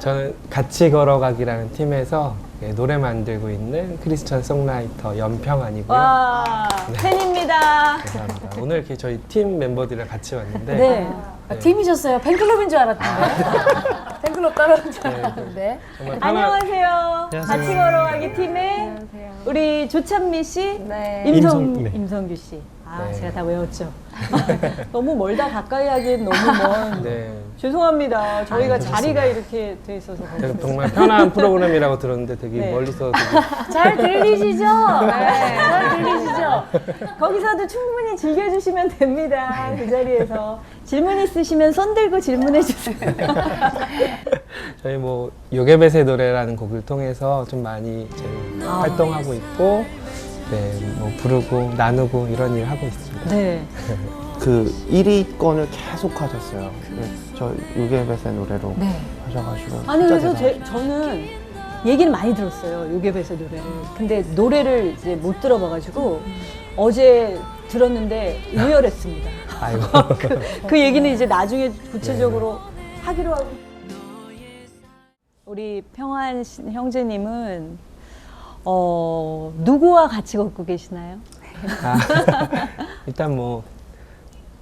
저는 같이 걸어가기라는 팀에서 예, 노래 만들고 있는 크리스천 송라이터 연평안이고요. 와, 팬입니다. 감사합니다. 오늘 이렇게 저희 팀 멤버들이랑 같이 왔는데 네. 아, 팀이셨어요? 팬클럽인 줄 알았는데. 팬클럽 따라온 줄 네, 알았는데. 정말 편한 안녕하세요. 안녕하세요. 같이 걸어가기 팀의 우리 조찬미 씨, 네. 임성, 임성, 네. 임성규 씨. 아, 네. 제가 다 외웠죠. 너무 멀다 가까이 하기엔 너무 먼. 네. 죄송합니다. 저희가 아, 자리가 이렇게 돼 있어서. 되게. 정말 편한 프로그램이라고 들었는데 되게 네. 멀리서 되게 잘 들리시죠? 네. 잘 들리시죠? 거기서도 충분히 즐겨주시면 됩니다. 그 자리에서. 질문 있으시면 손 들고 질문해 주세요. 저희 뭐 요괴벳의 노래라는 곡을 통해서 좀 많이. 활동하고 있고 네, 뭐 부르고 나누고 이런 일 하고 있습니다. 네. 그 1위권을 계속 하셨어요. 네, 저 유괴벳의 노래로 네. 하셔가지고. 아니 진짜 그래서 제, 대단하시죠. 저는 얘기는 많이 들었어요 요괴배의 노래를 근데 노래를 이제 못 들어봐가지고 어제 들었는데 의열했습니다 아이고. 그 얘기는 이제 나중에 구체적으로 하기로 하고 우리 평안 씨- 형제님은 어 누구와 같이 걷고 계시나요? 아, 일단 뭐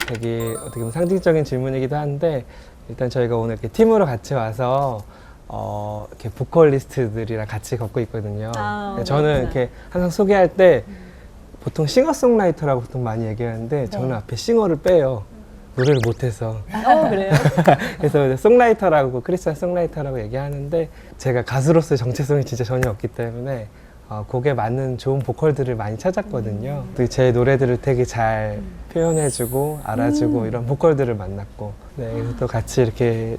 되게 어떻게 보면 상징적인 질문이기도 한데 일단 저희가 오늘 이렇게 팀으로 같이 와서 어, 이렇게 보컬리스트들이랑 같이 걷고 있거든요. 아, 저는 그렇구나. 이렇게 항상 소개할 때 보통 싱어송라이터라고 보통 많이 얘기하는데 저는 앞에 싱어를 빼요. 노래를 못해서. 어 그래요? 그래서 이제 송라이터라고 크리스찬 송라이터라고 얘기하는데 제가 가수로서의 정체성이 진짜 전혀 없기 때문에 어, 곡에 맞는 좋은 보컬들을 많이 찾았거든요. 또 제 노래들을 되게 잘 표현해주고 알아주고 이런 보컬들을 만났고 네, 그래서 또 같이 이렇게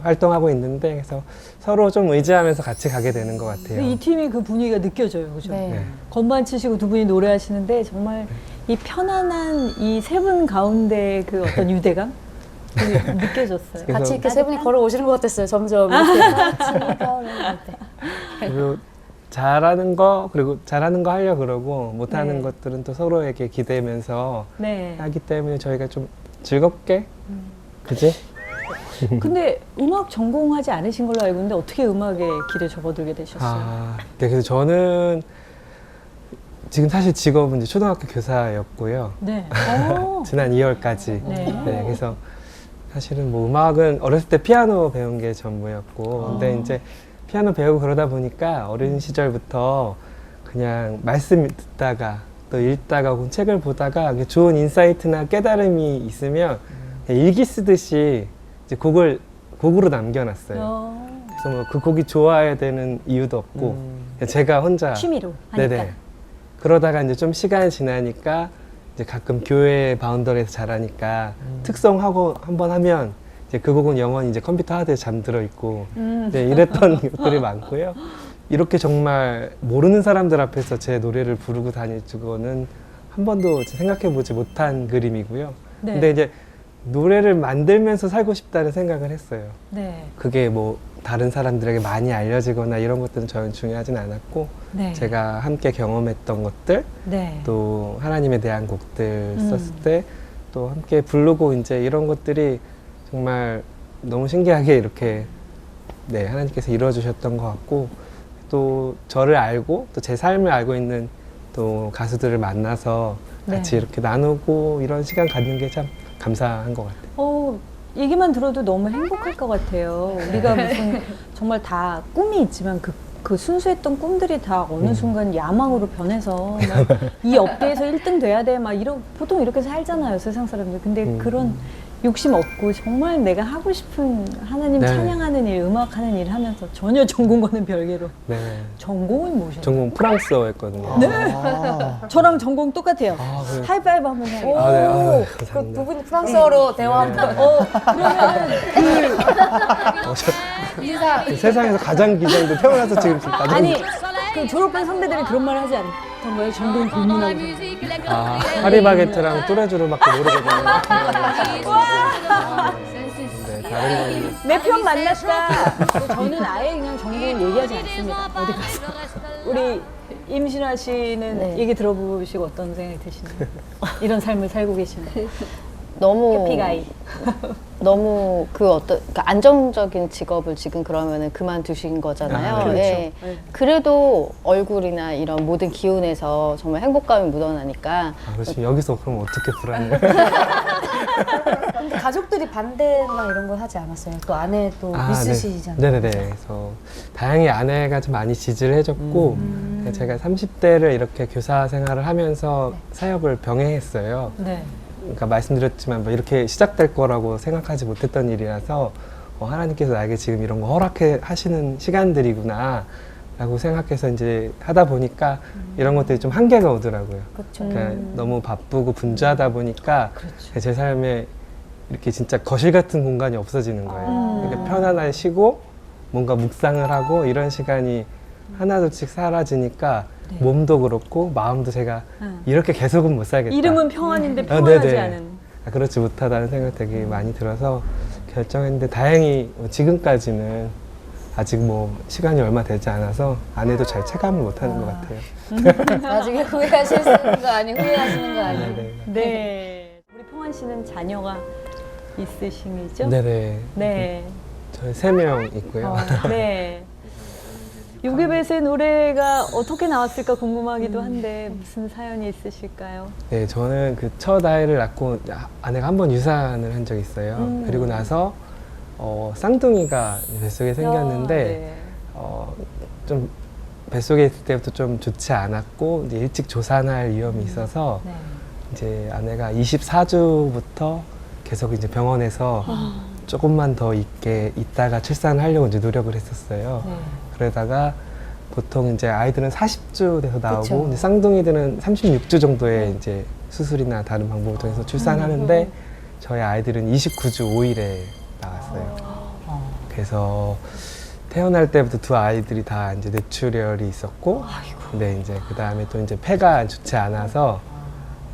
활동하고 있는데 그래서 서로 좀 의지하면서 같이 가게 되는 것 같아요. 이 팀이 그 분위기가 느껴져요 그죠? 네. 네. 건반 치시고 두 분이 노래하시는데 정말 이 편안한 이 세 분 가운데 그 어떤 유대감 되게 느껴졌어요. 같이 이렇게 세 분이 걸어 오시는 것 같았어요, 점점. 이렇게. 그리고 잘하는 거 그리고 잘하는 거 하려 그러고 못하는 네. 것들은 또 서로에게 기대면서 네. 하기 때문에 저희가 좀 즐겁게 그지? 근데 음악 전공하지 않으신 걸로 알고 있는데 어떻게 음악에 길에 접어들게 되셨어요? 아, 네, 그래서 저는 지금 사실 직업은 이제 초등학교 교사였고요. 네. 어. 지난 2월까지. 네. 네, 그래서 사실은 뭐 음악은 어렸을 때 피아노 배운 게 전부였고, 근데 이제 피아노 배우고 그러다 보니까 어린 시절부터 그냥 말씀 듣다가 또 읽다가 혹은 책을 보다가 좋은 인사이트나 깨달음이 있으면 그냥 일기 쓰듯이 이제 곡을 곡으로 남겨놨어요. 어. 그래서 뭐 그 곡이 좋아야 되는 이유도 없고 음. 제가 혼자 취미로 하니까. 네네 그러다가 이제 좀 시간이 지나니까 이제 가끔 교회 바운더리에서 잘하니까 음. 특성하고 한번 하면 이제 그 곡은 영원히 이제 컴퓨터 하드에 잠들어 있고 음. 네, 이랬던 것들이 많고요. 이렇게 정말 모르는 사람들 앞에서 제 노래를 부르고 다닐 줄은 한 번도 생각해 보지 못한 그림이고요. 네. 근데 이제 노래를 만들면서 살고 싶다는 생각을 했어요. 네. 그게 뭐 다른 사람들에게 많이 알려지거나 이런 것들은 저는 중요하진 않았고 네. 제가 함께 경험했던 것들 네. 또 하나님에 대한 곡들 음. 썼을 때 또 함께 부르고 이제 이런 것들이 정말 너무 신기하게 이렇게 네 하나님께서 이루어 주셨던 것 같고 또 저를 알고 또 제 삶을 알고 있는 또 가수들을 만나서 같이 네. 이렇게 나누고 이런 시간 갖는 게 참 감사한 것 같아요. 어, 얘기만 들어도 너무 행복할 것 같아요. 우리가 무슨 정말 다 꿈이 있지만 그, 그 순수했던 꿈들이 다 어느 음. 순간 야망으로 변해서 막 이 업계에서 1등 돼야 돼. 막 이런 보통 이렇게 살잖아요. 세상 사람들. 근데 음. 그런 욕심 없고 정말 내가 하고 싶은 하나님 네. 찬양하는 일, 음악 하는 일 하면서 전혀 전공과는 별개로 네. 전공은 뭐죠? 전공 프랑스어였거든요. 네. 아, 저랑 전공 똑같아요. 아, 그래요? 하이파이브 한번 해요. 아, 네. 아, 그 감사합니다. 두 분이 프랑스어로 대화 한번. 어, 그러면 어, 저- 인사. 그 세상에서 가장 기장도 태어나서 지금 가장 아니 그 졸업반 선배들이 그런 말 하지 거 예요? 전공 불문하고 아, 파리바게트랑 뚜레쥬르밖에 모르거든요. 네, 다른 건 내 편 만났다. 저는 아예 그냥 전공을 얘기하지 않습니다. 어디 가서. 우리 임신아 씨는 네. 얘기 들어보시고 어떤 생각이 드시나요? 이런 삶을 살고 계시는. 너무 해피가이. 너무 그 어떤 그 안정적인 직업을 지금 그러면은 그만두신 거잖아요. 아, 그렇죠. 예. 네. 그래도 얼굴이나 이런 모든 기운에서 정말 행복감이 묻어나니까 아, 그렇지 여기서 그럼 어떻게 불안해? 근데 가족들이 반대나 이런 걸 하지 않았어요? 또 아내 또 아, 있으시잖아요. 네. 네네네. 그래서 다행히 아내가 좀 많이 지지를 해줬고 제가 30대를 이렇게 교사 생활을 하면서 사역을 병행했어요. 네. 그러니까 말씀드렸지만 뭐 이렇게 시작될 거라고 생각하지 못했던 일이라서 어, 하나님께서 나에게 지금 이런 거 허락해 하시는 시간들이구나. 라고 생각해서 이제 하다 보니까 이런 것들이 좀 한계가 오더라고요. 그렇죠. 그러니까 너무 바쁘고 분주하다 보니까 제 삶에 이렇게 진짜 거실 같은 공간이 없어지는 거예요. 그러니까 편안하게 쉬고 뭔가 묵상을 하고 이런 시간이 하나둘씩 사라지니까 몸도 그렇고 마음도 제가 응. 이렇게 계속은 못 살겠다. 이름은 평안인데 아, 평안하지 네네. 않은. 아, 그렇지 못하다는 생각 되게 많이 들어서 결정했는데 다행히 뭐 지금까지는 아직 뭐 시간이 얼마 되지 않아서 아내도 잘 체감을 못 하는 것 같아요. 나중에 후회하시는 거 아니 후회하시는 거 아니. 네네. 네. 우리 평안 씨는 자녀가 있으시죠? 네네. 네. 저희 세 명 있고요. 어, 네. 요괴벳의 노래가 어떻게 나왔을까 궁금하기도 한데 무슨 사연이 있으실까요? 네, 저는 그 첫 아이를 낳고 아- 아내가 한 번 유산을 한 적이 있어요. 음. 그리고 나서 어, 쌍둥이가 뱃속에 생겼는데 네. 어, 좀 뱃속에 있을 때부터 좀 좋지 않았고 이제 일찍 조산할 위험이 있어서 네. 이제 아내가 24주부터 계속 이제 병원에서 조금만 더 있게 있다가 출산하려고 이제 노력을 했었어요. 네. 그러다가 보통 이제 아이들은 40주 돼서 나오고 그쵸. 이제 쌍둥이들은 36주 정도의 이제 수술이나 다른 방법을 통해서 출산하는데 저희 아이들은 29주 5일에 나왔어요. 그래서 태어날 때부터 두 아이들이 다 이제 뇌출혈이 있었고, 근데 이제 그 다음에 또 이제 폐가 좋지 않아서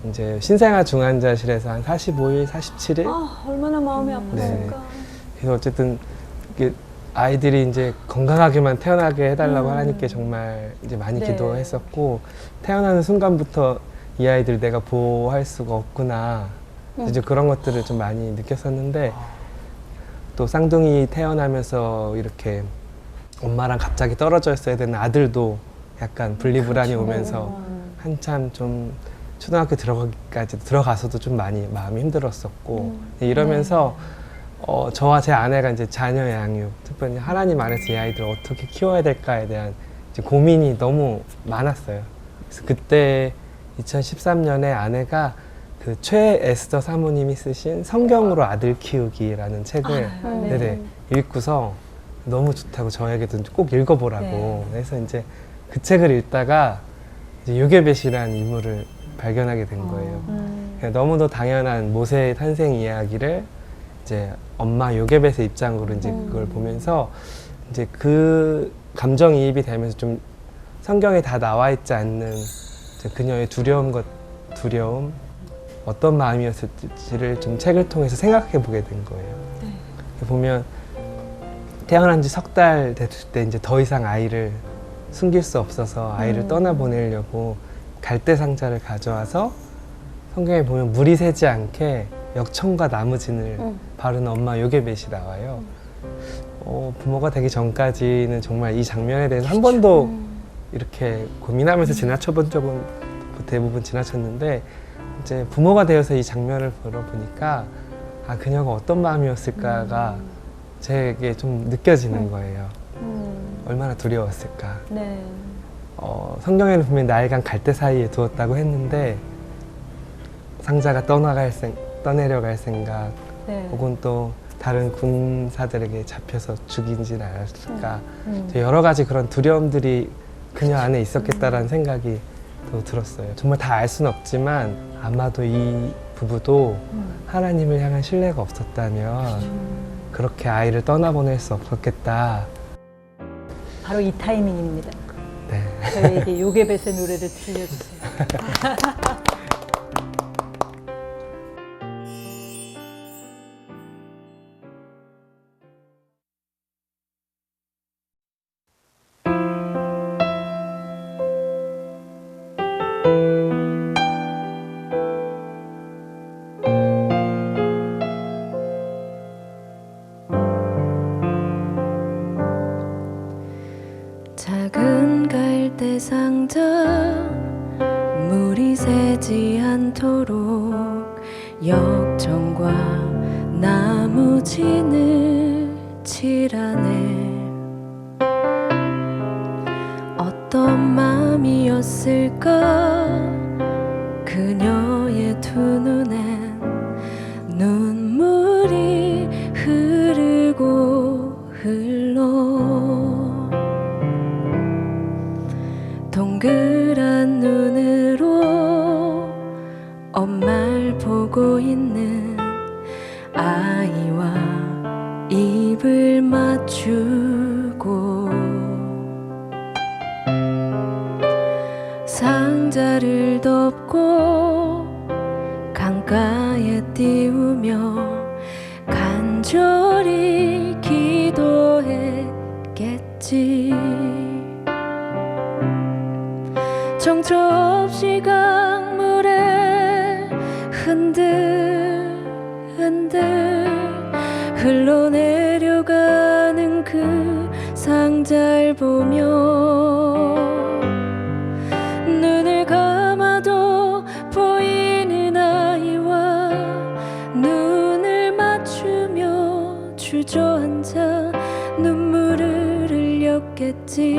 이제 신생아 중환자실에서 한 45일, 47일? 아, 얼마나 마음이 아팠을까. 그래서 어쨌든 이게 아이들이 이제 건강하게만 태어나게 해달라고 음. 하나님께 정말 이제 많이 네. 기도했었고 태어나는 순간부터 이 아이들 내가 보호할 수가 없구나. 이제 그런 것들을 좀 많이 느꼈었는데 또 쌍둥이 태어나면서 이렇게 엄마랑 갑자기 떨어져 있어야 되는 아들도 약간 분리불안이 오면서 한참 좀 초등학교 들어가기까지 들어가서도 좀 많이 마음이 힘들었었고 이러면서 어, 저와 제 아내가 이제 자녀 양육, 특별히 하나님 안에서 이 아이들을 어떻게 키워야 될까에 대한 이제 고민이 너무 많았어요. 그래서 그때 2013년에 아내가 그 최에스더 사모님이 쓰신 성경으로 아들 키우기라는 책을 아, 네. 네네 읽고서 너무 좋다고 저에게도 꼭 읽어보라고 네. 그래서 이제 그 책을 읽다가 이제 요게벳이라는 인물을 발견하게 된 거예요. 음. 그냥 너무도 당연한 모세의 탄생 이야기를 이제 엄마 요게벳의 입장으로 이제 그걸 보면서 이제 그 감정이입이 되면서 좀 성경에 다 나와 있지 않는 그녀의 두려움 것 두려움 어떤 마음이었을지를 좀 책을 통해서 생각해 보게 된 거예요. 보면 태어난 지 석 달 됐을 때 이제 더 이상 아이를 숨길 수 없어서 아이를 떠나 보내려고 갈대 상자를 가져와서 성경에 보면 물이 새지 않게 역청과 나무진을 바르는 엄마 요괴벳이 나와요. 어, 부모가 되기 전까지는 정말 이 장면에 대해서 한 번도 이렇게 고민하면서 지나쳐본 적은 대부분 지나쳤는데 이제 부모가 되어서 이 장면을 보러 보니까 아 그녀가 어떤 마음이었을까가 제게 좀 느껴지는 거예요. 얼마나 두려웠을까. 네. 어, 성경에는 보면 나일강 갈대 사이에 두었다고 했는데 상자가 떠나갈 생, 떠내려갈 생각 네. 혹은 또 다른 군사들에게 잡혀서 죽인지는 않았을까 음. 여러 가지 그런 두려움들이 그녀 안에 있었겠다라는 생각이 또 들었어요 정말 다 알 수는 없지만 아마도 이 부부도 하나님을 향한 신뢰가 없었다면 그렇게 아이를 떠나보낼 수 없었겠다 바로 이 타이밍입니다. 네. 저희에게 요괴벳의 노래를 들려주세요. 칠하네. 어떤 마음이었을까? 그녀의 두 눈엔 눈물이 흐르고 흘러. 동그란 눈으로 엄마를 보고 있는 아이와 맞추고 상자를 덮고 강가에 띄우며 간절히 기도했겠지. 정처 없이 강물에 흔들흔들 흘러내 상자를 보며 눈을 감아도 보이는 아이와 눈을 맞추며 주저앉아 눈물을 흘렸겠지.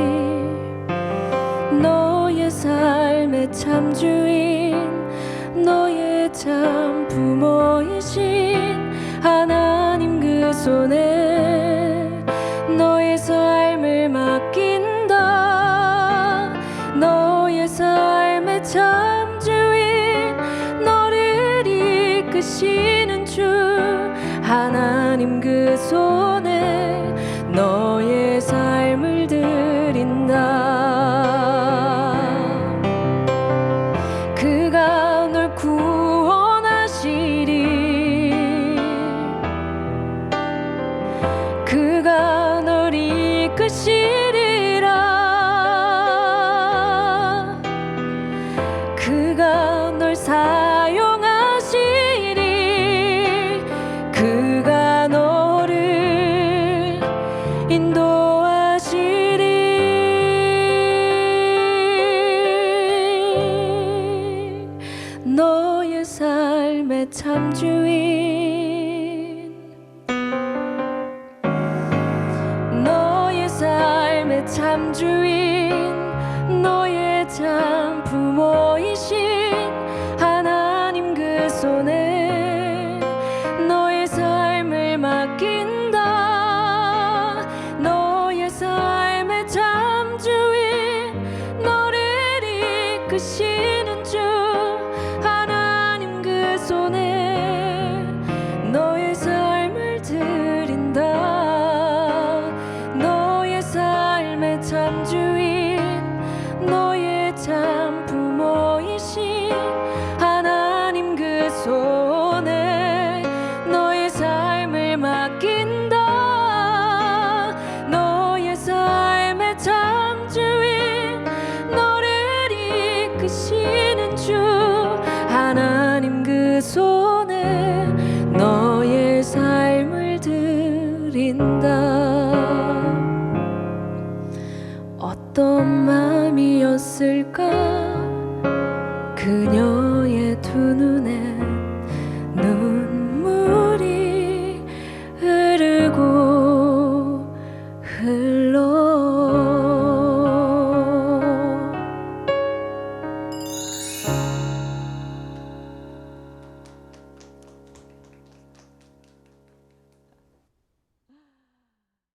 너의 삶의 참주인 너의 참 부모이신 하나님 그 손에 맘이었을까 그녀의 두 눈.